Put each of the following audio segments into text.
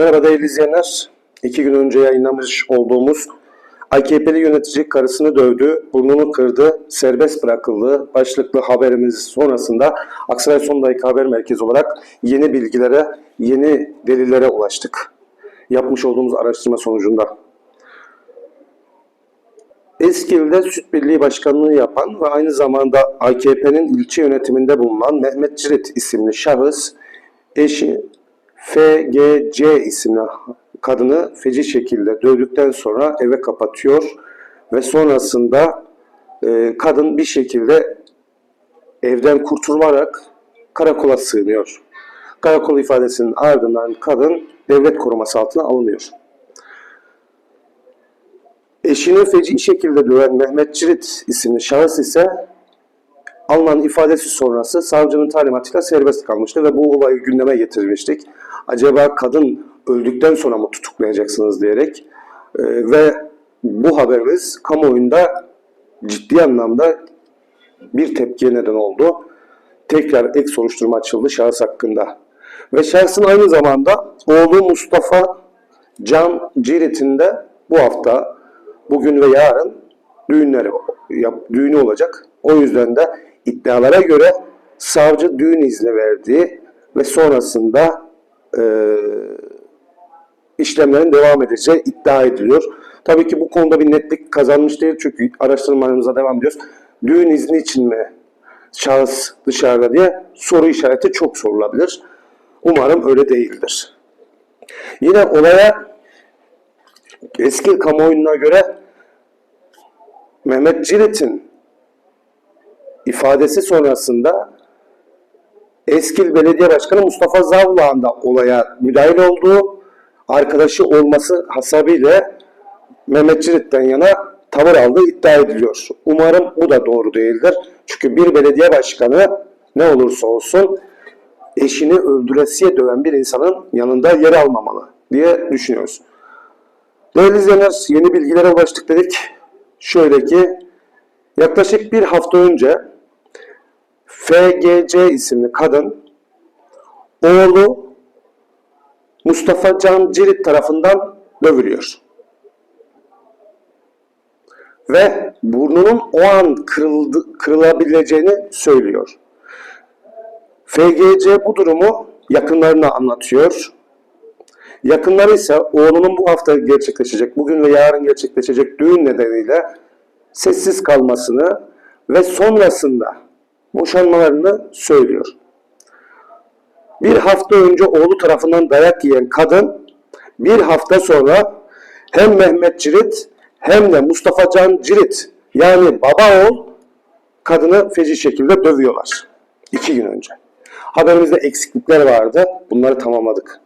Merhaba değerli izleyenler. İki gün önce yayınlamış olduğumuz AKP'li yönetici karısını dövdü, burnunu kırdı, serbest bırakıldı başlıklı haberimiz sonrasında Aksaray Son Dakika Haber Merkezi olarak yeni bilgilere, yeni delillere ulaştık. Yapmış olduğumuz araştırma sonucunda. Eskil'de Süt Birliği Başkanlığı yapan ve aynı zamanda AKP'nin ilçe yönetiminde bulunan Mehmet Cirit isimli şahıs eşi FGC isimli kadını feci şekilde dövdükten sonra eve kapatıyor ve sonrasında e, kadın bir şekilde evden kurtularak karakola sığınıyor. Karakol ifadesinin ardından kadın devlet koruması altına alınıyor. Eşini feci şekilde döven Mehmet Cirit isimli şahıs ise alınan ifadesi sonrası savcının talimatıyla serbest kalmıştı ve bu olayı gündeme getirmiştik. Acaba kadın öldükten sonra mı tutuklayacaksınız diyerek Ee, ve bu haberimiz kamuoyunda ciddi anlamda bir tepkiye neden oldu. Tekrar ek soruşturma açıldı şahıs hakkında. Ve şahsın aynı zamanda oğlu Mustafa Can Cirit'in de bu hafta, bugün ve yarın düğünleri yap, düğünü olacak. O yüzden de iddialara göre savcı düğün izni verdi ve sonrasında e, işlemlerin devam edeceği iddia ediliyor. Tabii ki bu konuda bir netlik kazanmış değil çünkü araştırmalarımıza devam ediyoruz. Düğün izni için mi şahıs dışarıda diye soru işareti çok sorulabilir. Umarım öyle değildir. Yine olaya eski kamuoyuna göre Mehmet Cirit'in ifadesi sonrasında Eskil Belediye Başkanı Mustafa Zavlağ'ın da olaya müdahil olduğu, arkadaşı olması hasabıyla Mehmet Cirit'ten yana tavır aldığı iddia ediliyor. Umarım bu da doğru değildir. Çünkü bir belediye başkanı ne olursa olsun eşini öldüresiye döven bir insanın yanında yer almamalı diye düşünüyoruz. Değerli izleyenler yeni bilgilere ulaştık dedik. Şöyle ki yaklaşık bir hafta önce FGC isimli kadın oğlu Mustafa Can Cirit tarafından dövülüyor. Ve burnunun o an kırıldı, kırılabileceğini söylüyor. FGC bu durumu yakınlarına anlatıyor. Yakınları ise oğlunun bu hafta gerçekleşecek, bugün ve yarın gerçekleşecek düğün nedeniyle sessiz kalmasını ve sonrasında boşanmalarını söylüyor. Bir hafta önce oğlu tarafından dayak yiyen kadın bir hafta sonra hem Mehmet Cirit hem de Mustafa Can Cirit yani baba oğul kadını feci şekilde dövüyorlar. İki gün önce. Haberimizde eksiklikler vardı. Bunları tamamladık.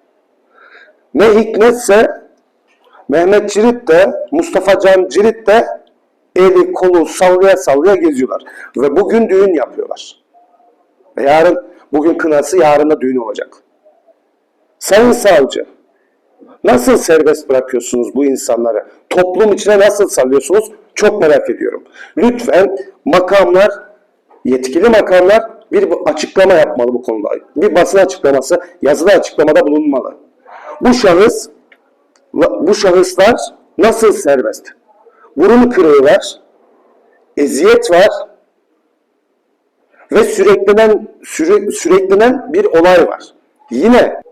Ne hikmetse Mehmet Cirit de Mustafa Can Cirit de eli kolu sallaya sallaya geziyorlar. Ve bugün düğün yapıyorlar. Ve yarın, bugün kınası yarın da düğün olacak. Sayın savcı, nasıl serbest bırakıyorsunuz bu insanları? Toplum içine nasıl salıyorsunuz? Çok merak ediyorum. Lütfen makamlar, yetkili makamlar bir açıklama yapmalı bu konuda. Bir basın açıklaması, yazılı açıklamada bulunmalı. Bu şahıs, bu şahıslar nasıl serbest? Burun kırığı var, eziyet var ve süreklenen süre, süreklenen bir olay var. Yine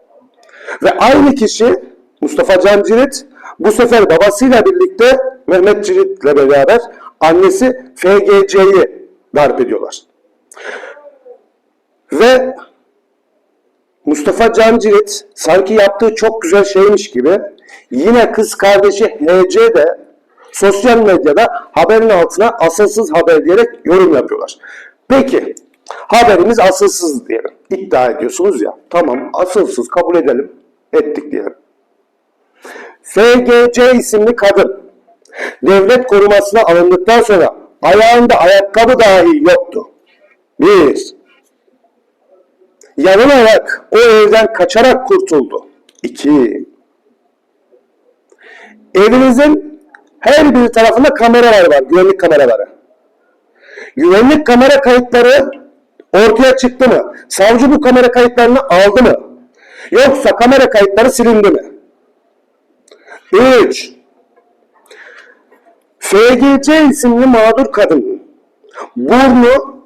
ve aynı kişi Mustafa Can Cirit bu sefer babasıyla birlikte Mehmet Cirit'le beraber annesi FGC'yi darp ediyorlar. Ve Mustafa Can Cirit sanki yaptığı çok güzel şeymiş gibi yine kız kardeşi HC de sosyal medyada haberin altına asılsız haber diyerek yorum yapıyorlar. Peki haberimiz asılsız diyelim. İddia ediyorsunuz ya. Tamam asılsız kabul edelim. Ettik diyelim. FGC isimli kadın devlet korumasına alındıktan sonra ayağında ayakkabı dahi yoktu. Bir. Yanın ayak o evden kaçarak kurtuldu. İki. Evinizin her bir tarafında kameralar var, güvenlik kameraları. Güvenlik kamera kayıtları ortaya çıktı mı? Savcı bu kamera kayıtlarını aldı mı? Yoksa kamera kayıtları silindi mi? 3. FGC isimli mağdur kadının burnu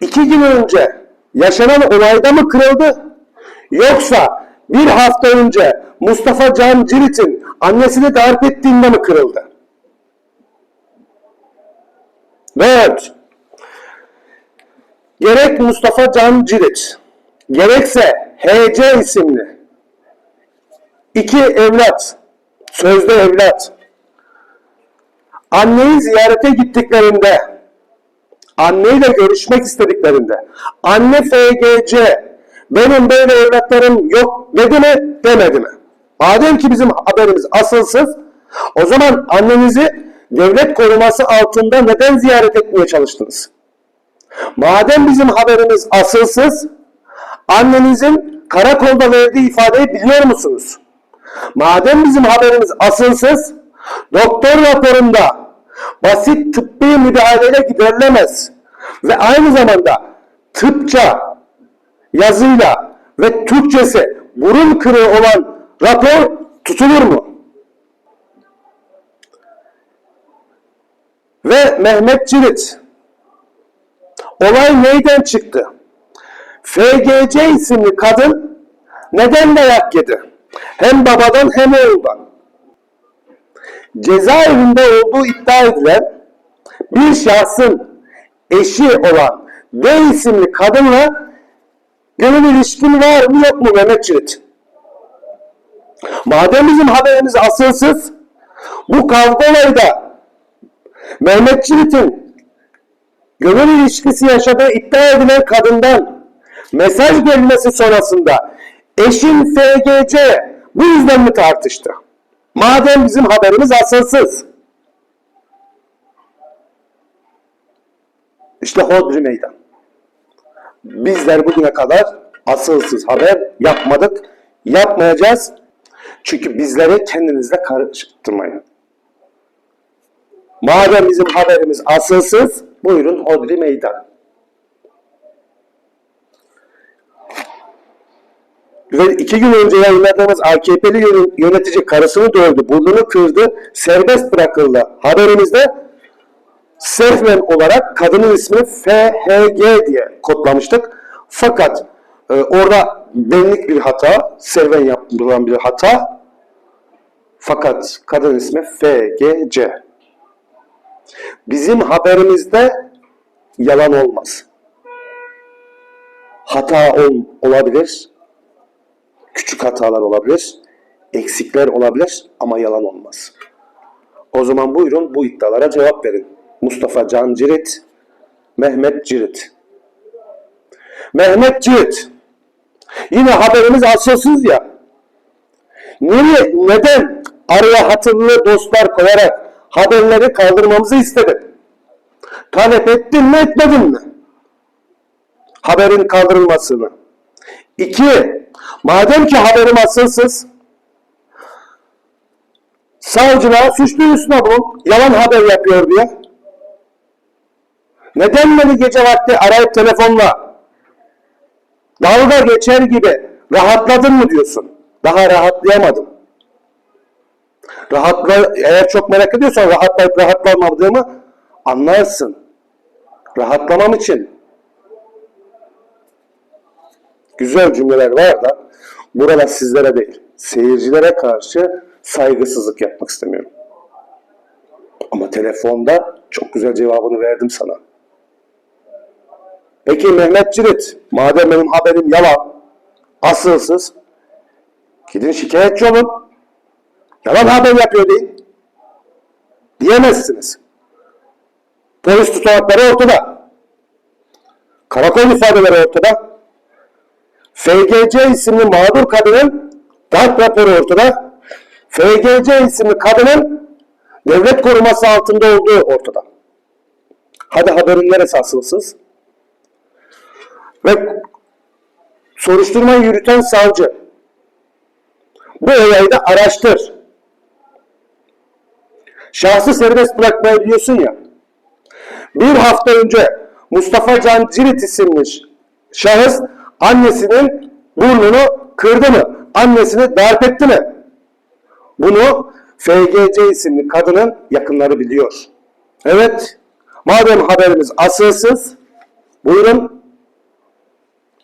iki gün önce yaşanan olayda mı kırıldı? Yoksa bir hafta önce Mustafa Can Cirit'in annesini darp ettiğinde mi kırıldı? 4. Gerek Mustafa Can Cirit, gerekse HC isimli iki evlat, sözde evlat, anneyi ziyarete gittiklerinde, anneyle görüşmek istediklerinde, anne FGC, benim böyle evlatlarım yok dedi mi, demedi mi? Madem ki bizim haberimiz asılsız, o zaman annenizi devlet koruması altında neden ziyaret etmeye çalıştınız? Madem bizim haberimiz asılsız, annenizin karakolda verdiği ifadeyi biliyor musunuz? Madem bizim haberimiz asılsız, doktor raporunda basit tıbbi müdahaleyle giderilemez ve aynı zamanda tıpça, yazıyla ve Türkçesi burun kırığı olan rapor tutulur mu? Mehmet Cirit, olay neyden çıktı? FGC isimli kadın neden dayak yedi? Hem babadan hem oğuldan. Cezaevinde olduğu iddia edilen bir şahsın eşi olan D isimli kadınla gönül ilişkin var mı yok mu Mehmet Çivit? Madem bizim haberimiz asılsız, bu kavga olayda Mehmet Çivit'in gönül ilişkisi yaşadığı iddia edilen kadından mesaj gelmesi sonrasında eşin FGC bu yüzden mi tartıştı? Madem bizim haberimiz asılsız. İşte hodri meydan. Bizler bugüne kadar asılsız haber yapmadık, yapmayacağız. Çünkü bizleri kendinizle karıştırmayın. Madem bizim haberimiz asılsız, buyurun hodri meydan. ve iki gün önce yayınladığımız AKP'li yön- yönetici karısını dövdü, burnunu kırdı, serbest bırakıldı. Haberimizde Serfmen olarak kadının ismini FHG diye kodlamıştık. Fakat e, orada benlik bir hata, serven yapılan bir hata. Fakat kadın ismi FGC. Bizim haberimizde yalan olmaz. Hata ol, olabilir, küçük hatalar olabilir, eksikler olabilir ama yalan olmaz. O zaman buyurun bu iddialara cevap verin. Mustafa Can Cirit, Mehmet Cirit. Mehmet Cirit. Yine haberimiz asılsız ya. Niye, neden araya hatırlı dostlar koyarak haberleri kaldırmamızı istedin? Talep ettin mi etmedin mi? Haberin kaldırılmasını. İki, madem ki haberim asılsız, savcılığa suç duyurusuna bulun, yalan haber yapıyor diye. Neden beni gece vakti arayıp telefonla dalga geçer gibi rahatladın mı diyorsun? Daha rahatlayamadım. Rahatla, eğer çok merak ediyorsan rahatlayıp rahatlamadığımı anlarsın. Rahatlamam için güzel cümleler var da burada sizlere değil, seyircilere karşı saygısızlık yapmak istemiyorum. Ama telefonda çok güzel cevabını verdim sana. Peki Mehmet Cirit, madem benim haberim yalan, asılsız, gidin şikayetçi olun. Yalan haber yapıyor deyin. Diyemezsiniz. Polis tutanakları ortada. Karakol ifadeleri ortada. FGC isimli mağdur kadının darp raporu ortada. FGC isimli kadının devlet koruması altında olduğu ortada. Hadi haberin neresi asılsız? Ve soruşturmayı yürüten savcı bu olayı da araştır. Şahsı serbest bırakmayı biliyorsun ya. Bir hafta önce Mustafa Can Cirit isimli şahıs annesinin burnunu kırdı mı? Annesini darp etti mi? Bunu FGC isimli kadının yakınları biliyor. Evet, madem haberimiz asılsız, buyurun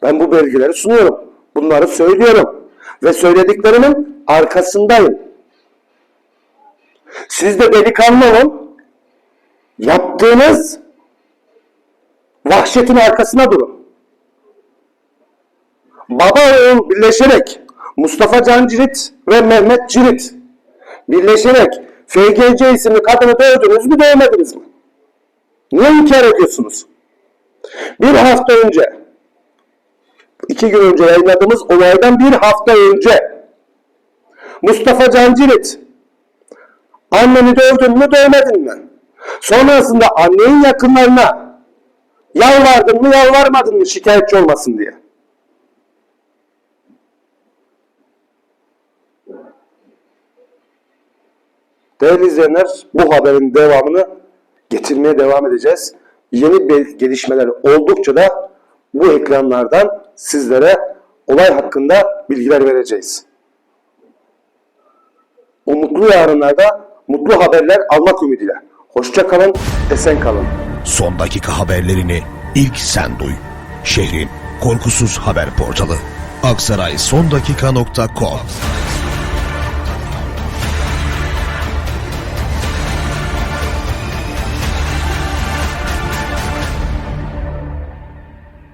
ben bu belgeleri sunuyorum. Bunları söylüyorum. Ve söylediklerimin arkasındayım. Siz de delikanlı olun. Yaptığınız vahşetin arkasına durun. Baba oğul birleşerek Mustafa Can Cirit ve Mehmet Cirit birleşerek FGC isimli kadını dövdünüz mü dövmediniz mi? Niye inkar ediyorsunuz? Bir hafta önce iki gün önce yayınladığımız olaydan bir hafta önce Mustafa Can Cirit anneni dövdün mü dövmedin mi? Sonrasında annenin yakınlarına yalvardın mı yalvarmadın mı şikayetçi olmasın diye. Değerli izleyenler bu haberin devamını getirmeye devam edeceğiz. Yeni gelişmeler oldukça da bu ekranlardan sizlere olay hakkında bilgiler vereceğiz. O mutlu yarınlarda mutlu haberler almak ümidiyle. Hoşça kalın, esen kalın. Son dakika haberlerini ilk sen duy. Şehrin korkusuz haber portalı. aksaraysondakika.com